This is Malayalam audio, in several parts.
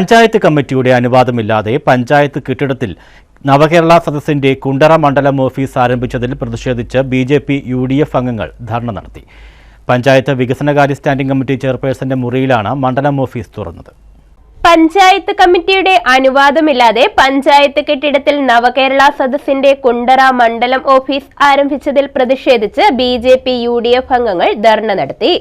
പഞ്ചായത്ത് കമ്മിറ്റിയുടെ അനുവാദമില്ലാതെ പഞ്ചായത്ത് കെട്ടിടത്തിൽ നവകേരള സദസ്സിന്റെ കുണ്ടറ മണ്ഡലം ഓഫീസ് ആരംഭിച്ചതിൽ പ്രതിഷേധിച്ച് B J P U D F അംഗങ്ങൾ ധർണ നടത്തി. പഞ്ചായത്ത് വികസനകാര്യ സ്റ്റാൻഡിംഗ് കമ്മിറ്റി ചെയർപേഴ്സന്റെ മുറിയിലാണ് മണ്ഡലം ഓഫീസ് തുറന്നത്. പഞ്ചായത്ത് കമ്മിറ്റിയുടെ അനുവാദമില്ലാതെ പഞ്ചായത്ത് കെട്ടിടത്തിൽ നവകേരള സദസ്സിന്റെ കുണ്ടറ മണ്ഡലം ഓഫീസ് ആരംഭിച്ചതിൽ പ്രതിഷേധിച്ച് B J P U D F അംഗങ്ങൾ ധർണ നടത്തി.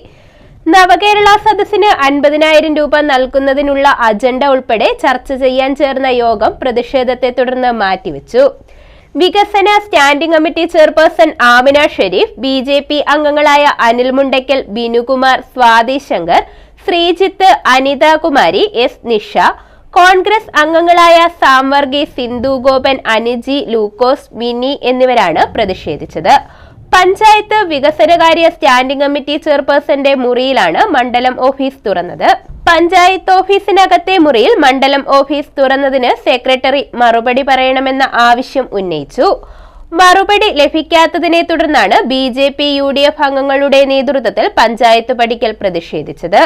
നവകേരള സദസ്സിന് അൻപതിനായിരം രൂപ നൽകുന്നതിനുള്ള അജണ്ട ഉൾപ്പെടെ ചർച്ച ചെയ്യാൻ ചേർന്ന യോഗം പ്രതിഷേധത്തെ തുടർന്ന് മാറ്റിവെച്ചു. വികസന standing committee chairperson Amina Sharif B J P അംഗങ്ങളായ അനിൽ മുണ്ടയ്ക്കൽ ബിനുകുമാർ സ്വാതി ശങ്കർ ശ്രീജിത്ത് അനിതാകുമാരി എസ് നിഷ കോൺഗ്രസ് അംഗങ്ങളായ സാംവർഗി സിന്ധു ഗോപൻ അനിജി ലൂക്കോസ് മിനി എന്നിവരാണ് പ്രതിഷേധിച്ചത്. പഞ്ചായത്ത് വികസനകാര്യ സ്റ്റാൻഡിംഗ് കമ്മിറ്റി ചെയർപേഴ്സന്റെ മുറിയിലാണ് മണ്ഡലം ഓഫീസ് തുറന്നത്. പഞ്ചായത്ത് ഓഫീസിനകത്തെ മുറിയിൽ മണ്ഡലം ഓഫീസ് തുറന്നതിന് സെക്രട്ടറി മറുപടി പറയണമെന്ന ആവശ്യം ഉന്നയിച്ചു. മറുപടി ലഭിക്കാത്തതിനെ തുടർന്നാണ് B J P U D F അംഗങ്ങളുടെ നേതൃത്വത്തിൽ പഞ്ചായത്ത് പടിക്കൽ പ്രതിഷേധിച്ചത്.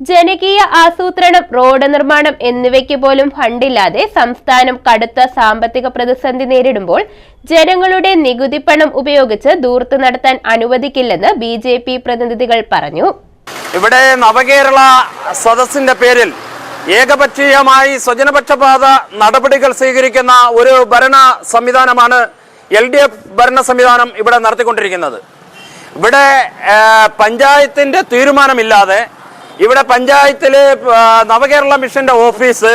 ജനകീയ ആസൂത്രണം റോഡ് നിർമ്മാണം എന്നിവയ്ക്ക് പോലും ഫണ്ടില്ലാതെ സംസ്ഥാനം കടുത്ത സാമ്പത്തിക പ്രതിസന്ധി നേരിടുമ്പോൾ ജനങ്ങളുടെ നികുതിപ്പണം ഉപയോഗിച്ച് ദൂർത്ത് നടത്താൻ അനുവദിക്കില്ലെന്ന് ബി ജെ പി പ്രതിനിധികൾ പറഞ്ഞു. ഇവിടെ നവകേരള സദസ്സിന്റെ പേരിൽ ഏകപക്ഷീയമായി സ്വജനപക്ഷപാത നടപടികൾ സ്വീകരിക്കുന്ന ഒരു ഭരണ സംവിധാനമാണ് എൽ ഡി എഫ് ഭരണ സംവിധാനം ഇവിടെ നടത്തിക്കൊണ്ടിരിക്കുന്നത്. ഇവിടെ പഞ്ചായത്തിന്റെ തീരുമാനമില്ലാതെ ഇവിടെ പഞ്ചായത്തിൽ നവകേരള മിഷന്റെ ഓഫീസ്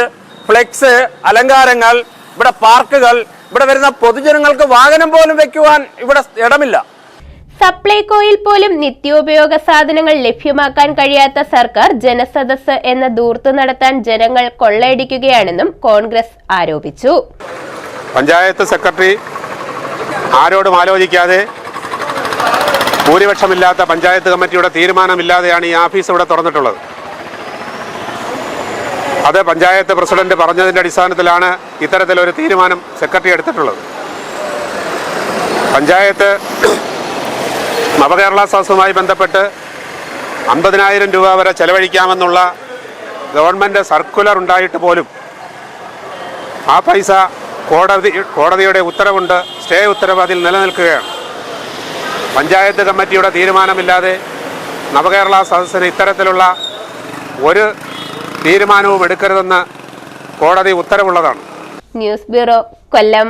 ഫ്ലെക്സ് അലങ്കാരങ്ങൾ ഇവിടെ പാർക്കുകൾ ഇവിടെ വരുന്ന പൊതുജനങ്ങൾക്ക് വാഹനം പോലും വെക്കുവാൻ ഇവിടെ ഇടമില്ല. സപ്ലൈകോയിൽ പോലും നിത്യോപയോഗ സാധനങ്ങൾ ലഭ്യമാക്കാൻ കഴിയാത്ത സർക്കാർ ജനസദസ് എന്ന ദൂർത്ത് നടത്താൻ ജനങ്ങൾ കൊള്ളയടിക്കുകയാണെന്നും കോൺഗ്രസ് ആരോപിച്ചു. പഞ്ചായത്ത് സെക്രട്ടറി ആരോടും ആലോചിക്കാതെ ഭൂരിപക്ഷമില്ലാത്ത പഞ്ചായത്ത് കമ്മിറ്റിയുടെ തീരുമാനമില്ലാതെയാണ് ഈ ഓഫീസ് ഇവിടെ തുറന്നിട്ടുള്ളത്. അത് പഞ്ചായത്ത് പ്രസിഡന്റ് പറഞ്ഞതിന്റെ അടിസ്ഥാനത്തിലാണ് ഇത്തരത്തിലൊരു തീരുമാനം സെക്രട്ടറി എടുത്തിട്ടുള്ളത്. പഞ്ചായത്ത് നവകേരള സദസ്സുമായി ബന്ധപ്പെട്ട് അമ്പതിനായിരം രൂപ വരെ ചെലവഴിക്കാമെന്നുള്ള ഗവൺമെന്റ് സർക്കുലർ ഉണ്ടായിട്ട് പോലും ആ പൈസ കോടതി കോടതിയുടെ ഉത്തരവുണ്ട് സ്റ്റേ ഉത്തരവ് അതിൽ നിലനിൽക്കുകയാണ്. പഞ്ചായത്ത് കമ്മിറ്റിയുടെ തീരുമാനമില്ലാതെ നവകേരള സദസ്സിന് ഇത്തരത്തിലുള്ള ഒരു തീരുമാനവും എടുക്കരുതെന്ന് കോടതി ഉത്തരവുള്ളതാണ്. ന്യൂസ് ബ്യൂറോ കൊല്ലം.